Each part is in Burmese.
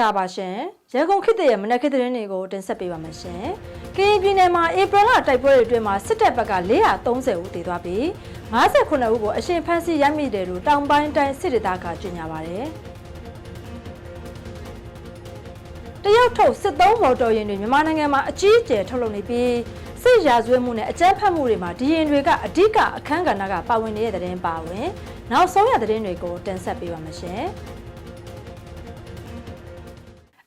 င်္ဂလာပါရှင်ရန်ကုန်ခေတ်တရမနက်ခေတ်သတင်းတွေကိုတင်ဆက်ပေးပါမယ်ရှင်ကရင်ပြည်နယ်မှာဧပြီလတိုက်ပွဲတွေအတွင်းမှာစစ်တပ်ဘက်က430ဦးတည်သွားပြီး59ဦးကိုအရှင်ဖမ်းဆီးရမိတယ်လို့တောင်ပိုင်းတိုင်းစစ်ဒေသကကြေညာပါတယ်တရုတ်ထုတ်စစ်သုံးမော်တော်ယာဉ်တွေမြန်မာနိုင်ငံမှာအကြီးအကျယ်ထုတ်လုပ်နေပြီးစစ်ရာဇဝတ်မှုနဲ့အကြမ်းဖက်မှုတွေမှာဒီရင်တွေကအဓိကအခန်းကဏ္ဍကပါဝင်နေတဲ့တဲ့တင်ပါဝင်နောက်ဆုံးရတဲ့တင်တွေကိုတင်ဆက်ပေးပါမယ်ရှင်။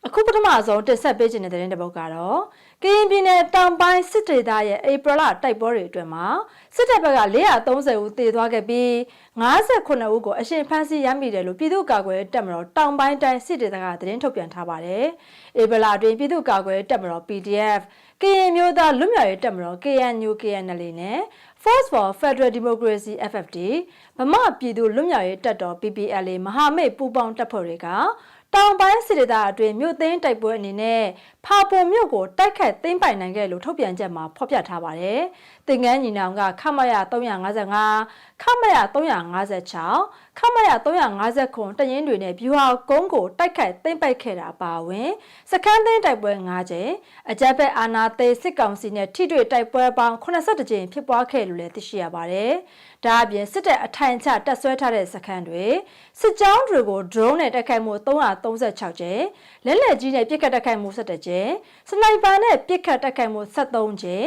အခုပထမဆုံးတင်ဆက်ပေးခြင်းတဲ့တဲ့တစ်ပုဒ်ကတော့ကရင်ပြည်နယ်တောင်ပိုင်းစစ်ဒေသရဲ့ဧပြီလတိုက်ပွဲတွေအတွင်းမှာစစ်တပ်ဘက်က430ဦးသေသွားခဲ့ပြီး59ဦးကိုအရှင်ဖမ်းဆီးရမိတယ်လို့ပြည်သူ့ကာကွယ်တပ်မတော်တောင်ပိုင်းတိုင်းစစ်ဒေသကသတင်းထုတ်ပြန်ထားပါတယ်။ဧပြီလအတွင်းပြည်သူ့ကာကွယ်တပ်မတော် PDF ကရင်မျိုးသားလွတ်မြောက်ရေးတပ်မတော် KNU KNL နဲ့ Force for Federal Democracy FFD ဗမာပြည်သူလွတ်မြောက်ရေးတပ်တော် PPLA မဟာမိတ်ပူးပေါင်းတပ်ဖွဲ့တွေက တောင်ပိုင်းစစ်ဒေသအတွင်းမြို့သိမ်းတိုက်ပွဲအနေနဲ့ဖာပုံမြို့ကိုတိုက်ခတ်သိမ်းပိုင်နိုင်ခဲ့လို့ထုတ်ပြန်ချက်မှာဖော်ပြထားပါတယ်။တင်ငန်းညီနောင်ကခမရ355ခမရ356ခမရ350ခွန်တရင်တွေနဲ့ဗျူဟာကုန်းကိုတိုက်ခတ်သိမ်းပိုက်ခဲ့တာပါဝင်စခန်းသိမ်းတိုက်ပွဲ9ကြိမ်အကြက်ဘက်အာနာသိစစ်ကောင်စီနဲ့ထိတွေ့တိုက်ပွဲပေါင်း82ကြိမ်ဖြစ်ပွားခဲ့လို့လည်းသိရှိရပါတယ်။ ဒါအပြင်စစ်တပ်အထိုင်ချတပ်ဆွဲထားတဲ့စခန်းတွေစစ်ကြောင်းတွေကို drone နဲ့တိုက်ခိုက်မှု336ကြိမ်လက်လက်ကြီးနဲ့ပစ်ခတ်တိုက်ခိုက်မှု17ကြိမ်စနိုက်ပါနဲ့ပစ်ခတ်တိုက်ခိုက်မှု73ကြိ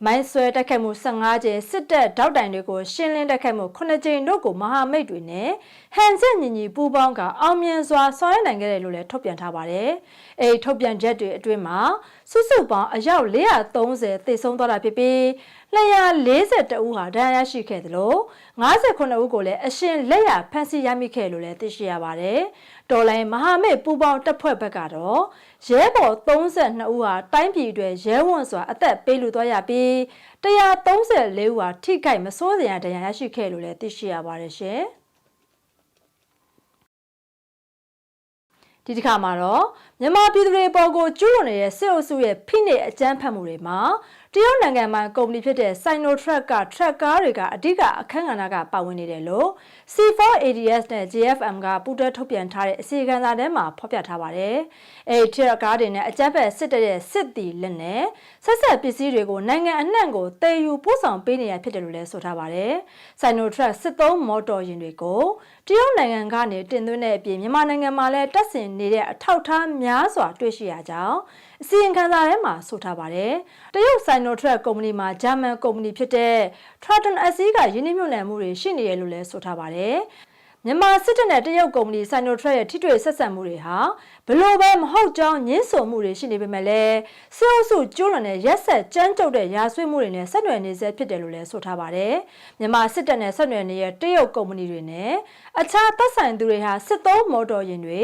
မ်မိုင်းဆွဲတက်ခတ်မှု15ကြိမ်စစ်တပ်တောက်တိုင်တွေကိုရှင်းလင်းတက်ခတ်မှု9ကြိမ်တို့ကိုမဟာမိတ်တွေနဲ့ဟန်ချက်ညီညီပူးပေါင်းကအောင်မြင်စွာဆောင်ရွက်နိုင်ခဲ့တယ်လို့လည်းထုတ်ပြန်ထားပါတယ်။အဲဒီထုတ်ပြန်ချက်တွေအတွင်းမှာစုစုပေါင်းအယောက်430သေဆုံးသွားတာဖြစ်ပြီး240ဦးဟာဒဏ်ရာရရှိခဲ့တယ်လို့59ဦးကိုလည်းအရှင်လက်ရဖမ်းဆီးရမိခဲ့လို့လည်းသိရှိရပါတယ်။ တော်လိုင်းမဟာမိတ်ပူးပေါင်းတပ်ဖွဲ့ဘက်ကတော့ရဲဘော်32ဦးဟာတိုင်းပြည်တွေရဲဝံ့စွာအသက်ပေးလူသွားရပြီး134ဦးဟာထိခိုက်မစိုးစရာဒဏ်ရာရရှိခဲ့လို့လည်းသိရှိရပါတယ်ရှင်။ဒီတစ်ခါမှာတော့မြန်မာပြည်သူတွေအပေါ်ကိုကျူးလွန်နေတဲ့စစ်အုပ်စုရဲ့ဖိနှိပ်အကြမ်းဖက်မှုတွေမှာတရုတ်နိုင်ငံမှာကုမ္ပဏီဖြစ်တဲ့ Sinotruk က truck ကားတွေကအဓိကအခန်းကဏ္ဍကပါဝင်နေတယ်လို့ C4ADS နဲ့ JFM ကပူးတွဲထုတ်ပြန်ထားတဲ့အစီအကံစာထဲမှာဖော်ပြထားပါတယ်။အဲဒီ truck ကားတွေနဲ့အကြမ်းဖက်စစ်တပ်ရဲ့စစ်တီလက်နဲ့ဆက်ဆက်ပစ္စည်းတွေကိုနိုင်ငံအနှံ့ကိုတည်ယူပို့ဆောင်ပေးနေရဖြစ်တယ်လို့လည်းဆိုထားပါတယ်။ Sinotruk စစ်သုံးမော်တော်ယာဉ်တွေကိုတရုတ်နိုင်ငံကနေတင်သွင်းတဲ့အပြင်မြန်မာနိုင်ငံမှာလည်းတပ်ဆင်နေတဲ့အထောက်ထားများစွာတွေ့ရှိရကြောင်းအစီရင်ခံစာထဲမှာဆိုထားပါတယ်။တရုတ် Sinotruk ကုမ္ပဏီမှာဂျာမန်ကုမ္ပဏီဖြစ်တဲ့ Traton SE ကယင်းနှိမ့်မြုပ်နှံမှုတွေရှိနေတယ်လို့လည်းဆိုထားပါတယ်။မြန်မာစစ်တပ်နဲ့တရုတ်ကုမ္ပဏီ Sinotruk ရဲ့ထိတွေ့ဆက်ဆံမှုတွေဟာ ဘလို့ပဲမဟုတ်ကြောင်းညှင်းဆိုမှုတွေရှိနေပေမဲ့လည်းစစ်အုပ်စုကျူးလွန်တဲ့ရက်ဆက်ကြမ်းကြုတ်တဲ့ရာဇဝတ်မှုတွေနဲ့ဆက်နွယ်နေစေဖြစ်တယ်လို့လည်းဆိုထားပါတယ်။မြန်မာစစ်တပ်နဲ့ဆက်နွယ်နေတဲ့တရုတ်ကုမ္ပဏီတွေနဲ့အခြားသက်ဆိုင်သူတွေဟာစစ်သုံးမော်တော်ယာဉ်တွေ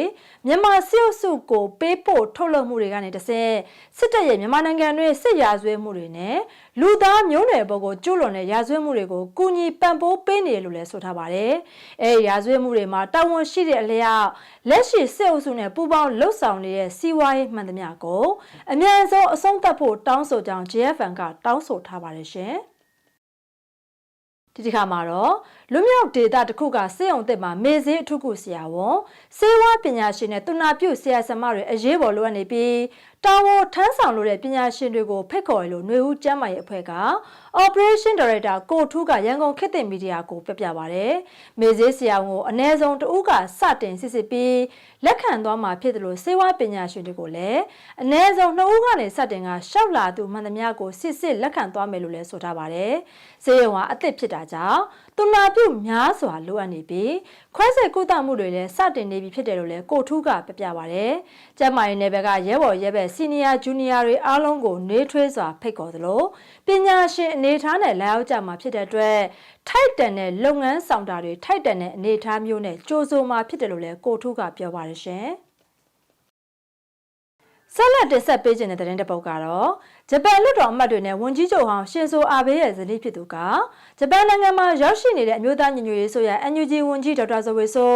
မြန်မာစစ်အုပ်စုကိုပေးပို့ထုတ်လုပ်မှုတွေကနေတဆင့်စစ်တပ်ရဲ့မြန်မာနိုင်ငံတွင်းစစ်ရာဇဝတ်မှုတွေနဲ့လူသားမျိုးနွယ်ပေါ်ကိုကျူးလွန်တဲ့ရာဇဝတ်မှုတွေကိုကူညီပံ့ပိုးပေးနေတယ်လို့လည်းဆိုထားပါတယ်။အဲရာဇဝတ်မှုတွေမှာတာဝန်ရှိတဲ့အလျောက်လက်ရှိစစ်အုပ်စုနဲ့ပူးပေါင်းလှုပ်ဆောင်နေတဲ့စီးပွားရေးမှန်သမျှကိုအမြန်ဆုံးအဆုံးသတ်ဖို့တောင်းဆိုကြောင်း JFN ကတောင်းဆိုထားပါတယ်ရှင်။ဒီတစ်ခါမှာတော့လူမြောက်ဒေတာတစ်ခုကစေုံတစ်မှာမေဈေးအထုခုဆရာဝန်စေဝါပညာရှင်နဲ့သူနာပြုဆရာဆမတွေအရေးပေါ်လိုအပ်နေပြီးတာဝန်ထမ်းဆောင်လို့တဲ့ပညာရှင်တွေကိုဖိတ်ခေါ်ရလို့ຫນွေဦးကျမ်းမာရေးအဖွဲ့က Operation Director ကိုထူးကရန်ကုန်ခေတ်တင်မီဒီယာကိုပြပြပါဗျ။မေဈေးဆရာဝန်ကိုအ ਨੇ ဆုံးတဦးကစတင်စစ်စစ်ပြီးလက်ခံသွားမှာဖြစ်တယ်လို့စေဝါပညာရှင်တွေကိုလည်းအ ਨੇ ဆုံးနှစ်ဦးကနေစတင်ကရှောက်လာသူမှန်သမျှကိုစစ်စစ်လက်ခံသွားမယ်လို့လည်းဆိုထားပါတယ်။စေရုံကအစ်စ်ဖြစ်တာကြောင့်သူနာပြုများစွာလိုအပ်နေပြီးခွဲစိတ်ကုသမှုတွေလည်းစတင်နေပြီဖြစ်တယ်လို့လည်းကိုထူးကပြပြပါဗျ။ကျမရဲ့နယ်ဘက်ကရဲဘော်ရဲဘက် စီနီယာဂျူနီယာတွေအားလုံးကိုနှွေးထွေးစွာဖိတ်ခေါ်သလိုပညာရှင်အနေထားနဲ့လာရောက်ကြမှာဖြစ်တဲ့အတွက်ထိုက်တန်တဲ့လုပ်ငန်းဆောင်တာတွေထိုက်တန်တဲ့အနေအထားမျိုးနဲ့ကြိုးစိုးမှာဖြစ်တယ်လို့လည်းကိုထူးကပြောပါရရှင်။ဆက်လက်တင်ဆက်ပေးခြင်းတဲ့တဲ့ပုတ်ကတော့ ဂျပန်လွှတ်တော်အမတ်တွေနဲ့ဝန်ကြီးချုပ်ဟောင်းရှင်ဆိုအာဘေးရဲ့ဇနီးဖြစ်သူကဂျပန်နိုင်ငံမှာရောက်ရှိနေတဲ့အမျိုးသားညီညွတ်ရေးဆိုရ NUG ဝန်ကြီးဒေါက်တာဇဝေဆို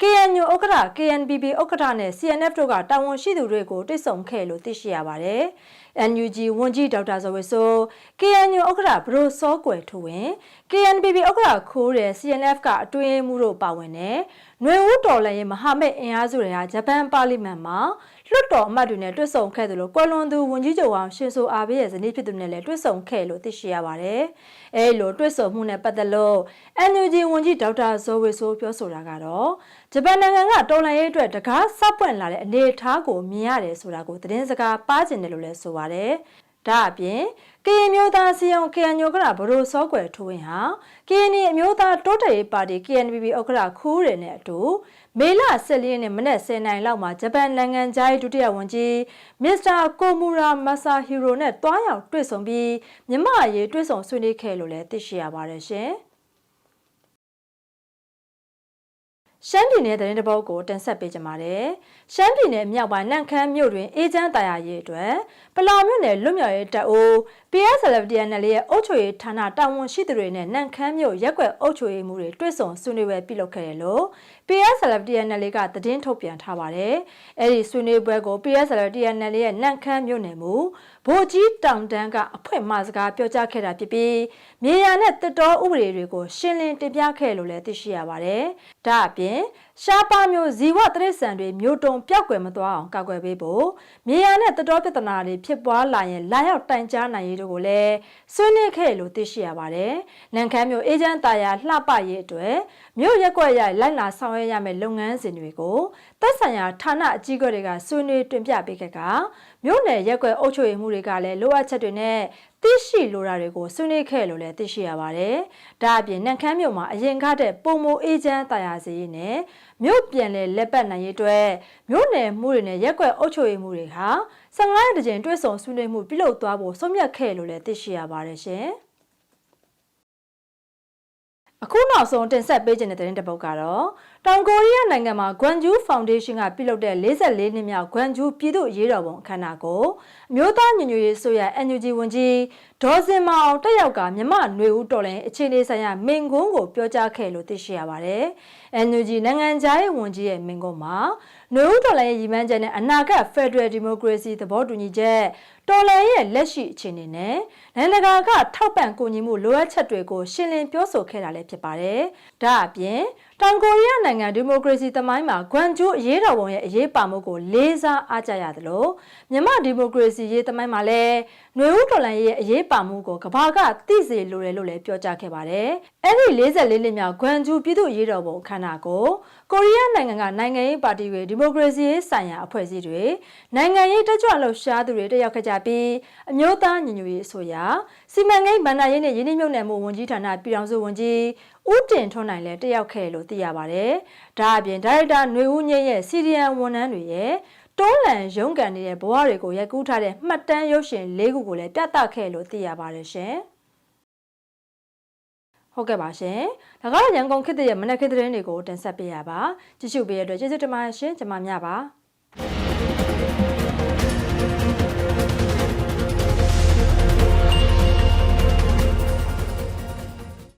KNU ဥက္ကဋ္ဌ KNPP ဥက္ကဋ္ဌနဲ့ CNF တို့ကတာဝန်ရှိသူတွေကိုတိတ်ဆုံခဲ့လို့သိရှိရပါတယ်။ NUG ဝန်ကြီးဒေါက်တာဇဝေဆို KNU ဥက္ကဋ္ဌဘရိုစောကွယ်ထူဝင် KNPP ဥက္ကဋ္ဌခိုးတဲ့ CNF ကအတွင်းမှုတို့ပါဝင်တဲ့ຫນွေဦးတော်လှန်ရေးမဟာမိတ်အင်အားစုတွေဟာဂျပန်ပါလီမန်မှာ လွတ်တော်အမတ်တွေနဲ့တွေ့ဆုံခဲ့တယ်လို့ကွယ်လွန်သူဝန်ကြီးချုပ်အောင်ရှင်ဆိုအာဘေးရဲ့ဇနီးဖြစ်သူနဲ့လည်းတွေ့ဆုံခဲ့လို့သိရှိရပါတယ်။အဲလိုတွေ့ဆုံမှုနဲ့ပတ်သက်လို့ NUG ဝန်ကြီးဒေါက်တာဇော်ဝေဆိုးပြောဆိုတာကတော့ဂျပန်နိုင်ငံကတော်လှန်ရေးအတွက်တကားစပွင့်လာတဲ့အနေအထားကိုမြင်ရတယ်ဆိုတာကိုသတင်းစကားပါကျင်တယ်လို့လည်းဆိုပါတယ်။ ဒါအပြင်ကရင်မျိုးသားစီအောင် KNU ကဘရိုစောကွယ်ထိုးဝင်ဟာ KNI အမျိုးသားတိုးတက်ရေးပါတီ KNPP ဥက္ကဋ္ဌခူးရယ်နဲ့အတူမေလ14ရက်နေ့မနက်10:00နာရီလောက်မှာဂျပန်နိုင်ငံသားဒုတိယဝန်ကြီးမစ္စတာကိုမူရာမဆာဟီရိုနဲ့တွားရောက်တွေ့ဆုံပြီးမြမအရေးတွေ့ဆုံဆွေးနွေးခဲ့လို့လည်းသိရှိရပါတယ်ရှင်။ ရှမ်းပြည်နယ်သတင်းတပုတ်ကိုတင်ဆက်ပေးကြပါမယ်။ရှမ်းပြည်နယ်မြောက်ပိုင်းနန့်ခမ်းမြို့တွင်အေဂျင့်တာယာရေးအတွက်ပလောင်မြို့နယ်လွတ်မြောက်ရေးတပ်အိုး PSLFDNL ရဲ့အုပ်ချုပ်ရေးဌာနတာဝန်ရှိသူတွေနဲ့နန့်ခမ်းမြို့ရက်ွက်အုပ်ချုပ်ရေးမှုတွေတွေ့ဆုံဆွေးနွေးပွဲပြုလုပ်ခဲ့တယ်လို့ PSLFDNL ကသတင်းထုတ်ပြန်ထားပါတယ်။အဲဒီဆွေးနွေးပွဲကို PSLFDNL ရဲ့နန့်ခမ်းမြို့နယ်မူဗိုလ်ကြီးတောင်တန်းကအဖွင့်မှစကားပြောကြားခဲ့တာဖြစ်ပြီးမြေယာနဲ့တစ်တော်ဥပဒေတွေကိုရှင်းလင်းတင်ပြခဲ့လို့လည်းသိရှိရပါတယ်။ဒါအပြင်でရှားပါမျိုးဇီဝတရိษံတွေမျိုးတုံပြောက်ကွယ်မသွားအောင်ကာကွယ်ပေးဖို့မြေယာနဲ့တစ်တော်ပြဿနာတွေဖြစ်ပွားလာရင်လာရောက်တိုင်ကြားနိုင်ရေးတို့ကိုလည်းဆွေးနွေးခဲ့လို့သိရှိရပါတယ်။နန်ခမ်းမျိုးအေဂျင့်တာယာလှပရေးအတွက်မြို့ရက်ွက်ရိုက်လိုက်လာဆောင်ရွက်ရမယ့်လုပ်ငန်းစဉ်တွေကိုသက်ဆိုင်ရာဌာနအကြီးအကဲတွေကဆွေးနွေးတင်ပြပေးခဲ့ကမြို့နယ်ရက်ွက်အုပ်ချုပ်ရေးမှုတွေကလည်းလိုအပ်ချက်တွေနဲ့သိရှိလိုတာတွေကိုဆွေးနွေးခဲ့လို့လည်းသိရှိရပါတယ်။ဒါအပြင်နန့်ခမ်းမြို့မှာအရင်ကတည်းပုံမိုအေဂျင့်တာယာစီနဲ့ မြို့ပြန်လဲလက်ပတ်နိုင်ရေးအတွက်မြို့နယ်မှုတွေနဲ့ရက်ွက်အုပ်ချုပ်ရေးမှုတွေဟာ15ရက်တကြိမ်တွဲဆုံဆွေးနွေးမှုပြုလုပ်သွားဖို့ဆုံးဖြတ်ခဲ့လို့လည်းသိရှိရပါတယ်ရှင်။အခုနောက်ဆုံးတင်ဆက်ပေးခြင်းတဲ့တဲ့ပုတ်ကတော့ တောင်ကိုရီးယားနိုင်ငံမှာ Gwangju Foundation ကပြုလုပ်တဲ့44နှစ်မြောက် Gwangju ပြည်သူ့ရေးတော်ပုံအခမ်းအနားကိုအမျိုးသားညီညွတ်ရေးဆိုရ NUG ဝန်ကြီးဒေါ်စင်မအောင်တက်ရောက်ကမြမနွေဦးတော်လည်းအခြေအနေဆိုင်ရာမင်ကွန်းကိုပြောကြားခဲ့လို့သိရှိရပါတယ်။ NUG နိုင်ငံသားရေးဝန်ကြီးရဲ့မင်ကွန်းမှာနွေဦးတော်လည်းရည်မှန်းချက်နဲ့အနာဂတ် Federal Democracy သဘောတူညီချက်တော်လှန်ရေးရဲ့လက်ရှိအခြေအနေနဲ့နိုင်ငံတကာကထောက်ပံ့ကူညီမှုလိုအပ်ချက်တွေကိုရှင်းလင်းပြောဆိုခဲ့တာလည်းဖြစ်ပါတယ်။ဒါအပြင် တောင်ကိုရီးယားနိုင်ငံဒီမိုကရေစီသမိုင်းမှာဂွမ်ဂျူးအရေးတော်ပုံရဲ့အရေးပါမှုကိုလေးစားအားကြရသလိုမြန်မာဒီမိုကရေစီရေးသမိုင်းမှာလည်းຫນွေဦးတော်လှန်ရေးရဲ့အရေးပါမှုကိုကဘာကသိစေလိုတယ်လို့လည်းပြောကြားခဲ့ပါတယ်။အဲ့ဒီ44နှစ်မြောက်ဂွမ်ဂျူးပြည်သူ့အရေးတော်ပုံအခမ်းအနားကိုကိုရီးယားနိုင်ငံကနိုင်ငံရေးပါတီတွေဒီမိုကရေစီရေးဆိုင်ရာအဖွဲ့အစည်းတွေနိုင်ငံရေးတက်ကြွလှုပ်ရှားသူတွေတက်ရောက်ခဲ့ကြပြီးအမျိုးသားညီညွတ်ရေးအစိုးရ စီမံကိန်းဗန္ဒာရေးနဲ့ရင်းနှီးမြှုပ်နှံမှုဝန်ကြီးဌာနပြည်ထောင်စုဝန်ကြီးဦးတင်ထွန်းနိုင်လည်းတက်ရောက်ခဲ့လို့သိရပါတယ်။ဒါအပြင်ဒါရိုက်တာຫນွေဦးညရဲ့စီရီယံဝန်ထမ်းတွေရဲ့တွန်းလန်ရုံးကန်နေတဲ့ဘဝတွေကိုရိုက်ကူးထားတဲ့မှတ်တမ်းရုပ်ရှင်၄ခုကိုလည်းပြသခဲ့လို့သိရပါတယ်ရှင်။ဟုတ်ကဲ့ပါရှင်။ဒါကတော့ရန်ကုန်ခေတ်ရဲ့မနက်ခေတ်သတင်းတွေကိုတင်ဆက်ပေးရပါ။ကြည့်ရှုပေးရတဲ့အတွက်ကျေးဇူးတင်ပါတယ်ရှင်။ကျွန်မမြပါ။